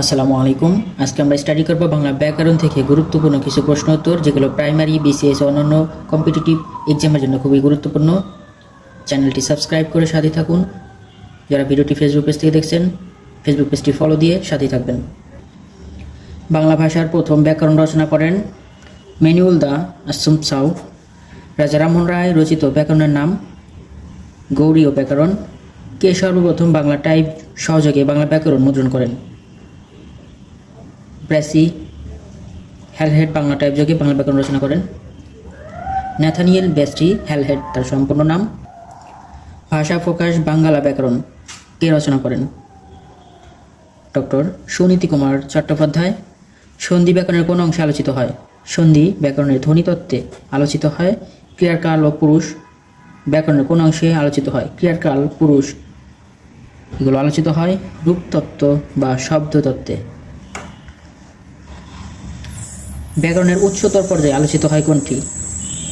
আসসালামু আলাইকুম আজকে আমরা স্টাডি করব বাংলা ব্যাকরণ থেকে গুরুত্বপূর্ণ কিছু প্রশ্ন উত্তর, যেগুলো প্রাইমারি বিসিএস অন্যান্য কম্পিটিটিভ এক্সামের জন্য খুবই গুরুত্বপূর্ণ। চ্যানেলটি সাবস্ক্রাইব করে সাথে থাকুন। যারা ভিডিওটি ফেসবুক পেজ থেকে দেখছেন ফেসবুক পেজটি ফলো দিয়ে সাথে থাকবেন। বাংলা ভাষার প্রথম ব্যাকরণ রচনা করেন ম্যানুয়াল দা আসুম সাউ। রাজা রামমোহন রায় রচিত ব্যাকরণের নাম গৌরীয় ব্যাকরণ। কে সর্বপ্রথম বাংলা টাইপ সহযোগে বাংলা ব্যাকরণ মুদ্রণ করেন? ব্রেসি, হ্যালহেড বাংলা টাইপ যোগে বাংলা ব্যাকরণ রচনা করেন। ন্যাথানিয়েল বেস্টি হ্যালহেড তার সম্পূর্ণ নাম। ভাষা প্রকাশ বাঙ্গালা ব্যাকরণ কে রচনা করেন? ডক্টর সুনীতি কুমার চট্টোপাধ্যায়। সন্ধি ব্যাকরণের কোন অংশে আলোচিত হয়? সন্ধি ব্যাকরণের ধ্বনিতত্ত্বে আলোচিত হয় ক্রিয়ারকাল ও পুরুষ। ব্যাকরণের কোন অংশে আলোচিত হয়? ক্রিয়ারকাল পুরুষ। এগুলো আলোচিত হয় রূপতত্ত্ব বা শব্দতত্ত্বে। ব্যাকরণের উচ্চতর পর্যায়ে আলোচিত হয় কোনটি?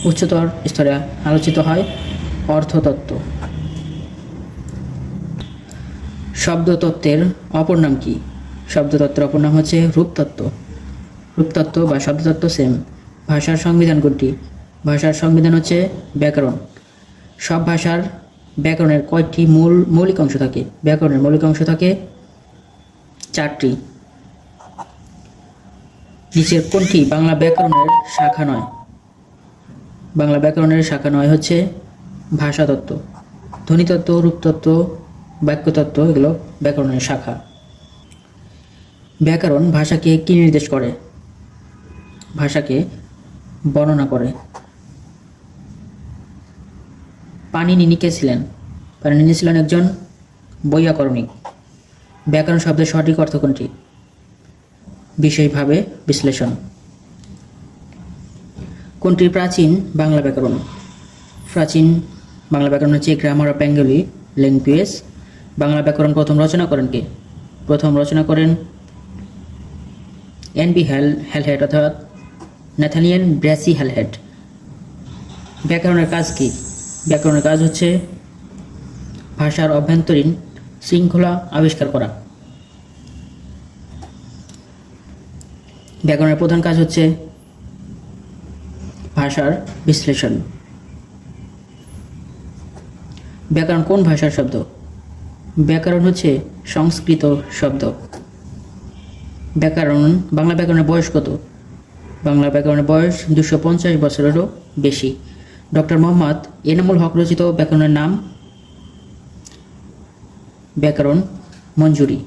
উচ্চতর স্তরে আলোচিত হয় অর্থতত্ত্ব। শব্দতত্ত্বের অপর নাম কি? শব্দতত্ত্বের অপর নাম হচ্ছে রূপতত্ত্ব। রূপতত্ত্ব বা শব্দতত্ত্ব সেম ভাষার সংবিধান কোনটি? ভাষার সংবিধান হচ্ছে ব্যাকরণ। সব ভাষার ব্যাকরণের কয়টি মূল মৌলিক অংশ থাকে? ব্যাকরণের মৌলিক অংশ থাকে চারটি। নিচের কোনটি? বাংলা ব্যাকরণের শাখা নয়। বাংলা ব্যাকরণের শাখা নয় হচ্ছে ভাষাতত্ত্ব। ধ্বনিতত্ত্ব, রূপতত্ত্ব, বাক্যতত্ত্ব এগুলো ব্যাকরণের শাখা। ব্যাকরণ ভাষাকে কী নির্দেশ করে? ভাষাকে বর্ণনা করে। পানিনি কে ছিলেন। পানিনি ছিলেন একজন বৈয়াকরণিক। ব্যাকরণ শব্দের সঠিক অর্থ কোনটি? বিষয়ভাবে বিশ্লেষণ। কোনটি প্রাচীন? বাংলা ব্যাকরণ। প্রাচীন বাংলা ব্যাকরণ হচ্ছে grammar of Bengali language. Bangla ব্যাকরণ প্রথম রচনা করেন কে? প্রথম রচনা করেন এন বি হ্যাল হ্যালহেড অর্থাৎ ন্যাথানিয়ান ব্র্যাসি হ্যালহেড ব্যাকরণের কাজ কি? ব্যাকরণের কাজ হচ্ছে ভাষার অভ্যন্তরীণ শৃঙ্খলা আবিষ্কার করা। ব্যাকরণের প্রধান কাজ হচ্ছে ভাষার বিশ্লেষণ। ব্যাকরণ কোন ভাষার শব্দ? ব্যাকরণ হচ্ছে সংস্কৃত শব্দ। ব্যাকরণ, বাংলা ব্যাকরণের বয়স কত? বাংলা ব্যাকরণের বয়স দুশো পঞ্চাশ বছরেরও বেশি। ডক্টর মোহাম্মদ এনামুল হক রচিত ব্যাকরণের নাম ব্যাকরণ মঞ্জুরি।